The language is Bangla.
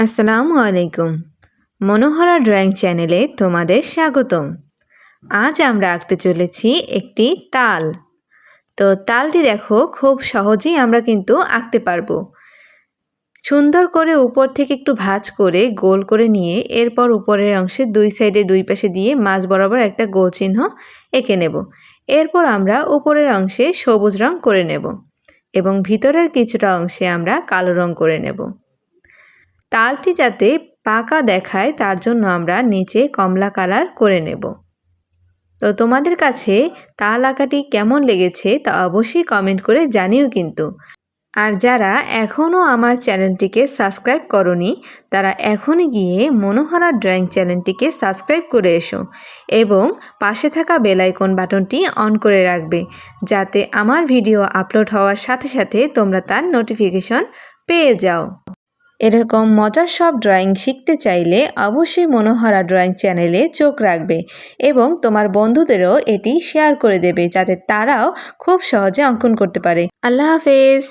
আসসালামু আলাইকুম। মনোহরা ড্রয়িং চ্যানেলে তোমাদের স্বাগতম। আজ আমরা আঁকতে চলেছি একটি তাল। তো তালটি দেখো, খুব সহজেই আমরা কিন্তু আঁকতে পারব। সুন্দর করে উপর থেকে একটু ভাঁজ করে গোল করে নিয়ে এরপর উপরের অংশে দুই সাইডে দুই পাশে দিয়ে মাঝ বরাবর একটা গোল চিহ্ন এঁকে নেব। এরপর আমরা উপরের অংশে সবুজ রং করে নেব এবং ভিতরের কিছুটা অংশে আমরা কালো রং করে নেব। তালটি যাতে পাকা দেখায়, তার জন্য আমরা নিচে কমলা কালার করে নেব। তো তোমাদের কাছে তাল আঁকাটি কেমন লেগেছে, তা অবশ্যই কমেন্ট করে জানিও কিন্তু। আর যারা এখনও আমার চ্যানেলটিকে সাবস্ক্রাইব করনি, তারা এখনই গিয়ে মনোহরা ড্রয়িং চ্যানেলটিকে সাবস্ক্রাইব করে এসো এবং পাশে থাকা বেলাইকন বাটনটি অন করে রাখবে, যাতে আমার ভিডিও আপলোড হওয়ার সাথে সাথে তোমরা তার নোটিফিকেশন পেয়ে যাও। এরকম মজার সব ড্রয়িং শিখতে চাইলে অবশ্যই মনোহরা ড্রয়িং চ্যানেলে চোখ রাখবে এবং তোমার বন্ধুদেরও এটি শেয়ার করে দেবে যাতে তারাও খুব সহজে অঙ্কন করতে পারে। আল্লাহ হাফেজ!